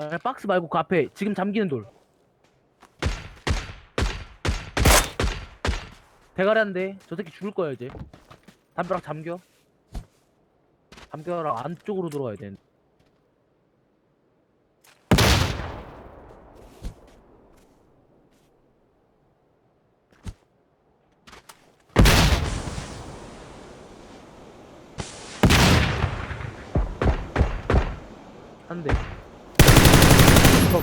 아, 박스 말고 그 앞에 지금 잠기는 돌. 대가리 한대. 저 새끼 죽을 거야 이제. 담벼락 잠겨. 담벼락 안쪽으로 들어가야 돼. 한 대.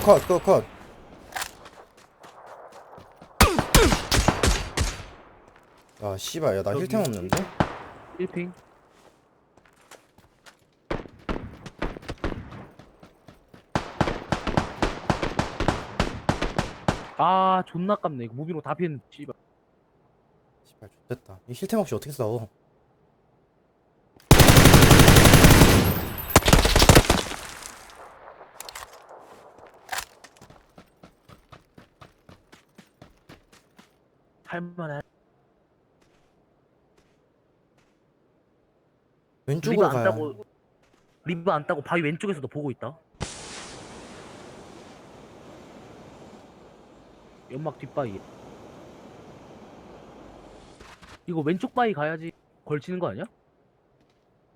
컷, 컷, 컷, 컷. 아, 씨발, 야, 나 저기- 힐템 없는데? 1핑. 아 존나 깝네 이거 무비로 다 피했는데 씨발 씨발, 좋됐다. 이 힐템 없이 어떻게 싸워? 할만해 리브 왼쪽으로 안. 따고 리브 안 따고 바위 왼쪽에서도 보고 있다 연막 뒷바위 이거 왼쪽 바위 가야지 걸치는 거 아니야?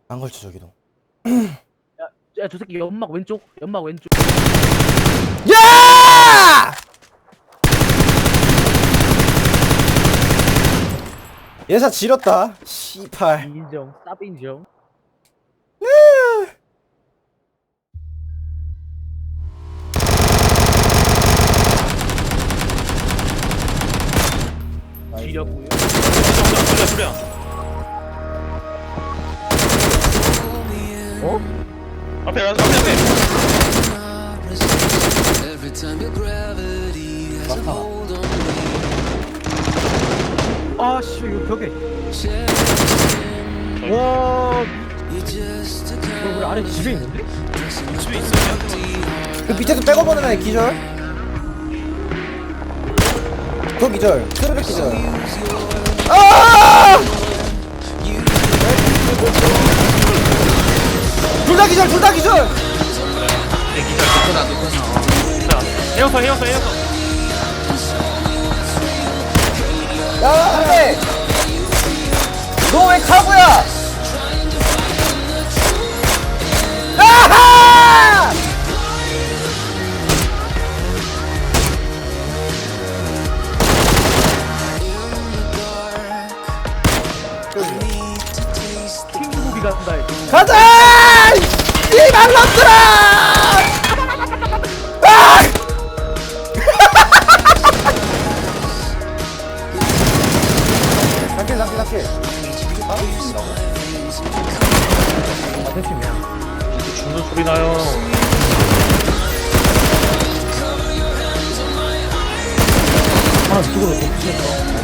안 걸쳐, 저기도. 야 저 새끼 연막 왼쪽 연막 왼쪽 야! 예사 지렸다. 씨발. 인정 쌉 인정 지렸고요 소리야 소리야 어? 앞에 앞에 앞에 Every time your gravity 아씨 이거 벽에 와 이거 우리 아래 집에 있는데? 집에 있어요 그 밑에서 빼고 보는 애 기절. 그 기절. 스르륵 기절. 아! 둘다 기절, 둘 다 기절. 헤어서 헤어서 헤어서 야, 안 돼. 너 왜 카고야? 아하! 가자! 이 말놈들아! 아! 아, 대충이야. 죽는 소리 나요 아 이쪽으로 더 피했어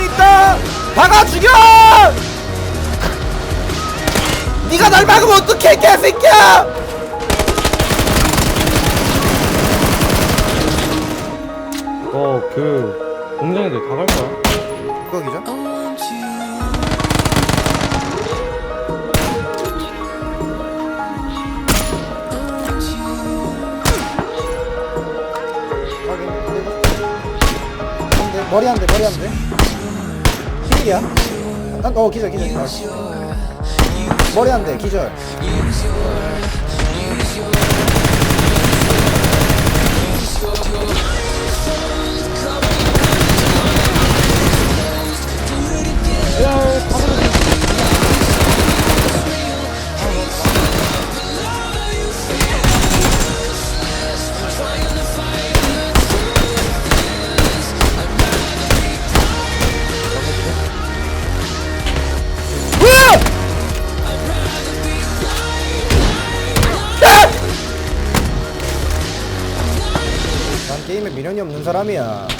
사람이 있다! 박아 죽여! 네가 날 막으면 어떡해, 개새끼야! 어, 그 공장에도 다갈 거야. 거기죠? I want you. 한대 머리 한 대 머리 한 대 힐이야. 난, 어 기절 기절 기절. 머리 한대 기절 게임에 미련이 없는 사람이야